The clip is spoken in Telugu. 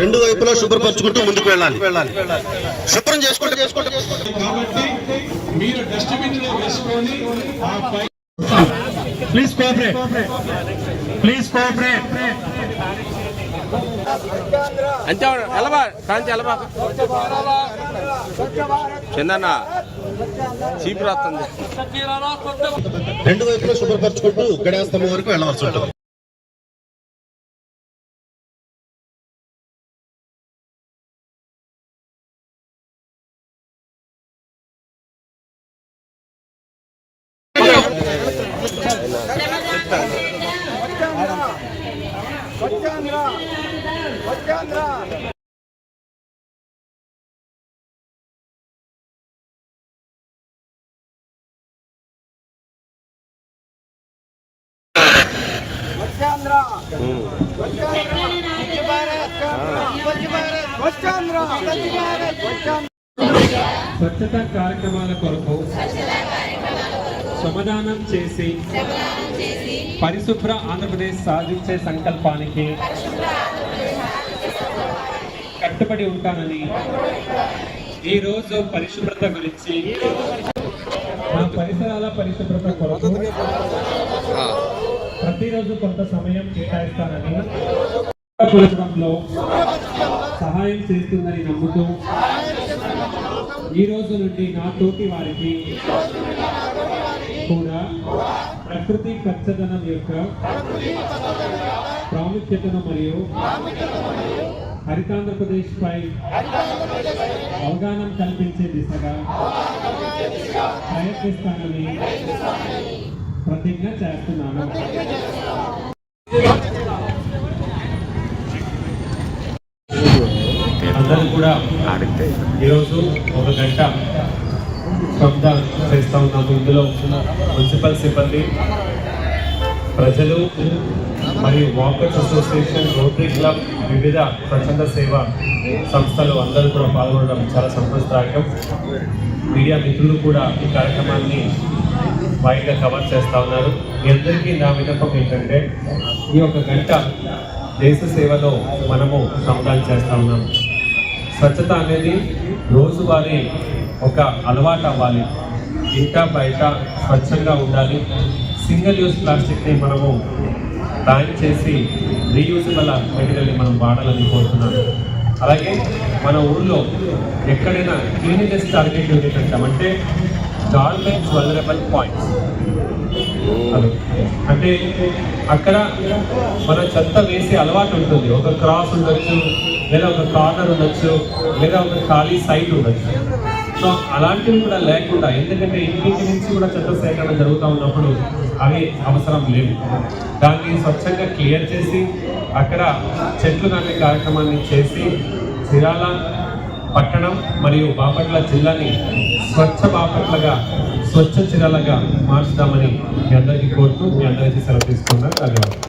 రెండు వైపులా శుభ్రపరచుకుంటూ ముందుకు వెళ్ళాలి. వెళ్ళాలి శుభ్రం చేసుకుంటూ చేసుకుంటూ ప్లీజ్ కోఆపరేట్ ప్లీజ్ కోఆపరేట్ అంతే ఎలబా కాంతి ఎలబా చిన్న చీపు రాస్తుంది రెండు వైపులా శుభ్రపరచుకుంటూ గడియాస్తంభం వరకు వెళ్ళవలసి ఉంటుంది స్వచ్ఛత కార్యక్రమాల కొరకు శ్రమదానం చేసి పరిశుభ్ర ఆంధ్రప్రదేశ్ సాధించే సంకల్పానికి కట్టుబడి ఉంటానని ఈ రోజు పరిశుభ్రత గురించి మా పరిసరాల పరిశుభ్రత కొరకు ప్రతిరోజు కొంత సమయం కేటాయిస్తానని సహాయం చేస్తుందని నమ్ముతూ ఈ రోజు నుండి నా తోటి వారికి కూడా ప్రకృతి పచ్చదనం యొక్క ప్రాముఖ్యతను మరియు హరితాంధ్రప్రదేశ్ పై అవగాహన కల్పించే దిశగా ప్రయత్నిస్తానని ప్రతిజ్ఞ చేస్తున్నాను. అందరూ కూడా ఈరోజు ఒక గంట శబ్దాలు చేస్తూ ఉన్నాము ఇందులో మున్సిపల్ సిబ్బంది ప్రజలు మరియు వాకర్స్ అసోసియేషన్ రోటరీ క్లబ్ వివిధ స్వచ్ఛంద సేవ సంస్థలు అందరూ కూడా పాల్గొనడం చాలా సంతోషదాయకం. మీడియా మిత్రులు కూడా ఈ కార్యక్రమాన్ని వైడ్గా కవర్ చేస్తూ ఉన్నారు. మీ అందరికీ నా విన్నపం ఏంటంటే ఈ యొక్క గంట దేశ సేవలో మనము శ్రమదానం చేస్తూ ఉన్నాము స్వచ్ఛత అనేది రోజువారీ ఒక అలవాటు అవ్వాలి. ఇంట బయట స్వచ్ఛంగా ఉండాలి. సింగిల్ యూజ్ ప్లాస్టిక్ని మనము బ్యాన్ చేసి రీయూజబుల్ మెటీరియల్ని మనం వాడాలని కోరుతున్నాను అలాగే మన ఊర్లో ఎక్కడైనా క్లీనినెస్ టార్గెట్ యూనిట్ అంటామంటే గవర్నమెంట్ వలరబుల్ పాయింట్స్ అంటే అక్కడ మన చెత్త వేసే అలవాటు ఉంటుంది. ఒక క్రాస్ ఉండొచ్చు లేదా ఒక కార్నర్ ఉండొచ్చు లేదా ఒక ఖాళీ సైట్ ఉండొచ్చు. సో అలాంటివి కూడా లేకుండా ఎందుకంటే ఇంటికి నుంచి కూడా చెత్త సేకరణ జరుగుతూ ఉన్నప్పుడు అవి అవసరం లేవు. దాన్ని స్వచ్ఛంగా క్లియర్ చేసి అక్కడ చెట్లు నాటే కార్యక్రమాన్ని చేసి సిరాల పట్టణం మరియు బాపట్ల జిల్లాని స్వచ్ఛ బాపట్లగా స్వచ్ఛ చిరాలగా మార్చుదామని మీ అందరికీ కోరుతూ మీ అందరికీ సెలవు తీసుకున్నాను ధన్యవాదాలు.